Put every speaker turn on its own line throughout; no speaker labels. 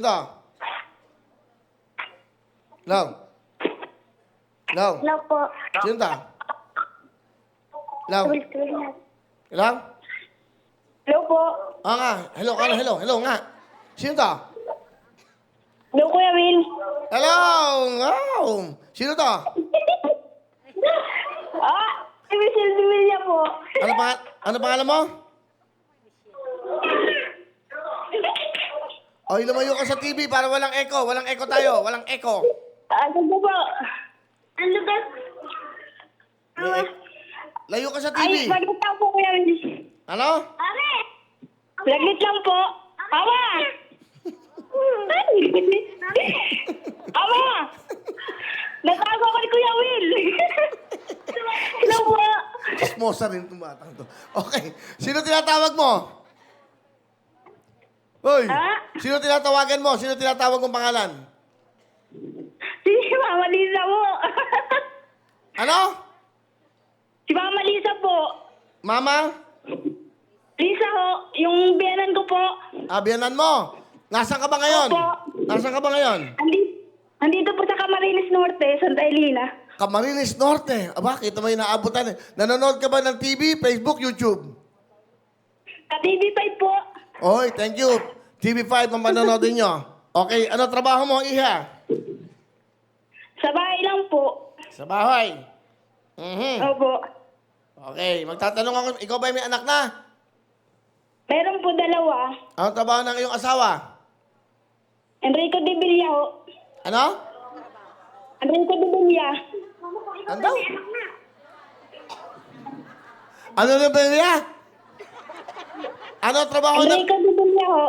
To? Hello? Hello?
Hello po.
Sino to? Hello? Hello?
Po.
Ah nga. Hello, ano, hello, hello nga. Sino to?
Hello, Kuya Will.
Hello! Wow! Sino to?
ah, si Michelle po.
Ano, pa, ano pangalan mo? Oy, lumayo ka sa TV para walang echo. Walang echo tayo. Walang echo.
Ano po po? Ano ba?
May- Layo ka sa
Ay,
TV.
saglit lang po, Kuya.
Ano?
Are! Saglit lang po. Awa! Awa! Natago ako ni Kuya Will. Hello po.
Chismosa rin itong batang to. Okay. Sino tinatawag mo? Hoy!
Ha?
Sino tinatawagan mo? Sino tinatawag mong pangalan?
Si Mama Lisa po.
Ano?
si Mama Lisa po.
Mama?
Lisa ho, yung biyanan ko po.
Abiyanan mo. Nasaan ka ba ngayon?
Opo.
Nasaan ka ba ngayon?
Andi, andito po sa Camarines Norte, Santa Elena.
Camarines Norte. Aba, kita mo yung naabutan eh. Nanonood ka ba ng TV, Facebook, YouTube?
Sa TV5 po.
Oy, thank you. TV5 ang manonoodin nyo. Okay, ano trabaho mo, Iha?
Sa bahay lang po.
Sa bahay. Mhm.
Opo.
Okay, magtatanong ako, ikaw ba may anak na?
Meron po dalawa.
Anong trabaho ng iyong asawa?
Enrico de Villa ho.
Ano?
Enrico de Villa.
Ano daw? Ano na ba niya? Ano ang trabaho ng...
Enrico de Villa ho.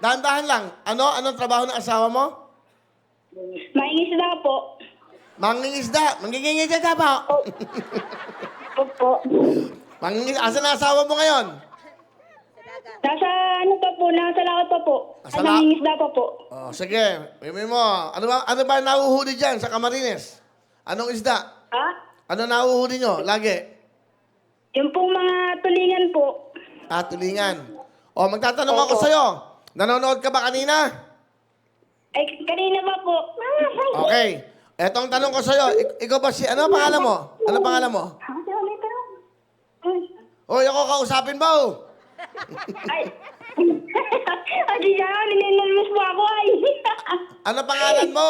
Dahan-dahan lang. Ano? Anong trabaho ng asawa mo?
Maingis na po.
Mangingisda. Mangingisda po.
Opo.
Mangingis... Asan na asawa mo ngayon?
Nasa ano pa po, nasa laot pa po.
Nasa
At nangingisda pa po.
Oh, sige. Mimi mo. Ano ba, ano ba nahuhuli dyan sa Camarines? Anong isda?
Ha?
Ano nahuhuli nyo? Lagi?
Yung pong mga tulingan po.
Ah, tulingan. O, magtatanong ako
Opo.
sa'yo. Nanonood ka ba kanina?
Ay, kanina pa po.
Okay. Etong tanong ko sa'yo. Ik- ikaw ba si... Ano ang pangalan mo? Ano ang pangalan mo? Hoy, ako kausapin ba? oh?
Ay. Ay, siya, nininelmiss po ako ay.
Ano pangalan mo?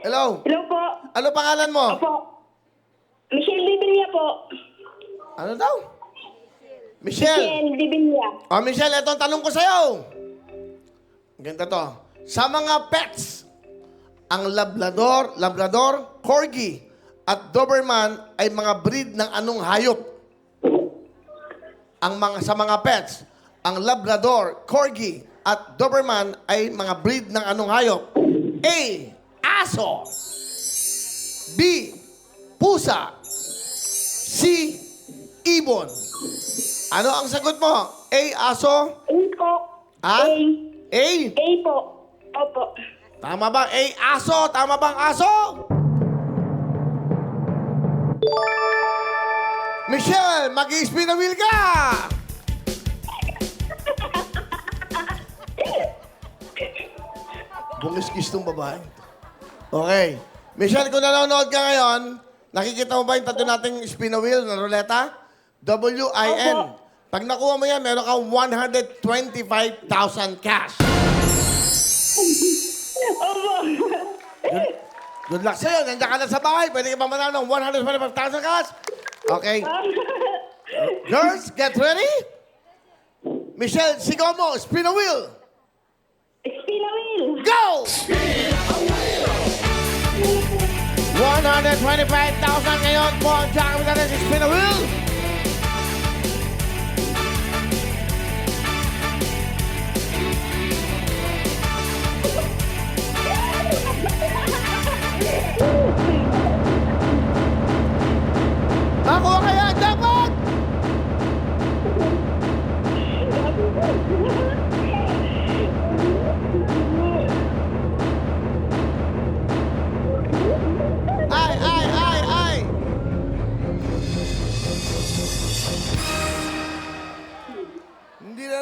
Hello?
Hello po.
Ano pangalan mo?
Opo. Po.
Ano daw? Michelle.
Michelle Bibilla.
Oh, Michelle, etong tanong ko sa'yo. Ganda to. Sa mga pets, ang Labrador, Labrador, Corgi, at Doberman ay mga breed ng anong hayop? Ang mga sa mga pets, ang Labrador, Corgi, at Doberman ay mga breed ng anong hayop? A. Aso. B. Pusa. C. Ibon. Ano ang sagot mo? A. Aso.
A po.
Ha?
A.
A.
A po. Opo.
Tama ba? A. Aso. Tama bang aso? Michelle, mag-i-spin na wheel ka! Bungis-kis tong babae. Okay. Michelle, kung nanonood ka ngayon, nakikita mo ba yung tatlo nating spin wheel na ruleta? W-I-N.
Opo.
Pag nakuha mo yan, meron kang 125,000 cash.
Opo.
Good, good luck sa'yo. Nandiyan ka na sa bahay. Pwede ka pa manalo ng 125,000 cash. Okay. Girls, get ready. Michelle, sigaw mo. Spin a wheel.
Spin a wheel.
Go! 125,000 ngayon po ang jacket natin Spin Wheel.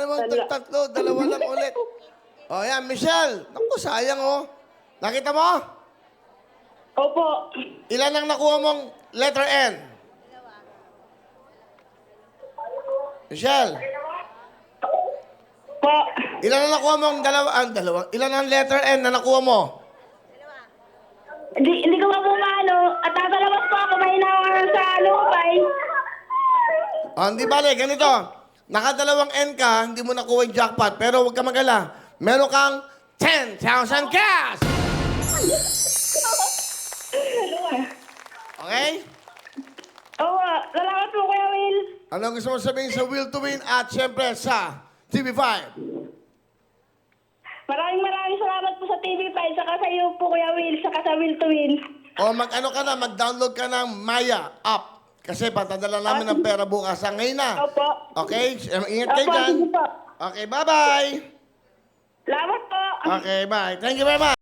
Naman tag-tatlo, dalawa lang ulit. O yan, Michelle. Naku, sayang oh. Nakita mo?
Opo.
Ilan ang nakuha mong letter N? Michelle,
Po.
ilan ang nakuha mong dalawa, ah, dalawa, ilan ang letter N na nakuha mo?
Hindi, hindi ko pa. At tatalabas po ako may nawangan sa lupay.
Ah, hindi bale, ganito. Nakadalawang N ka, hindi mo nakuha yung jackpot, pero huwag ka magala. Meron kang 10,000 cash! Okay?
Oo, salamat po Kuya Will.
Ano gusto mo sabihin sa Will to Win at syempre sa TV5?
Maraming maraming salamat po sa TV5, saka sa iyo po Kuya Will, saka sa Will to Win.
O mag-ano ka na, mag-download ka ng Maya app. Kasi patadala namin ng pera bukas. Ang ngayon na.
Opo.
Okay? Ingat kayo
Opo,
dyan.
sige po.
Okay, bye-bye.
Salamat po.
Okay, bye. Thank you very much.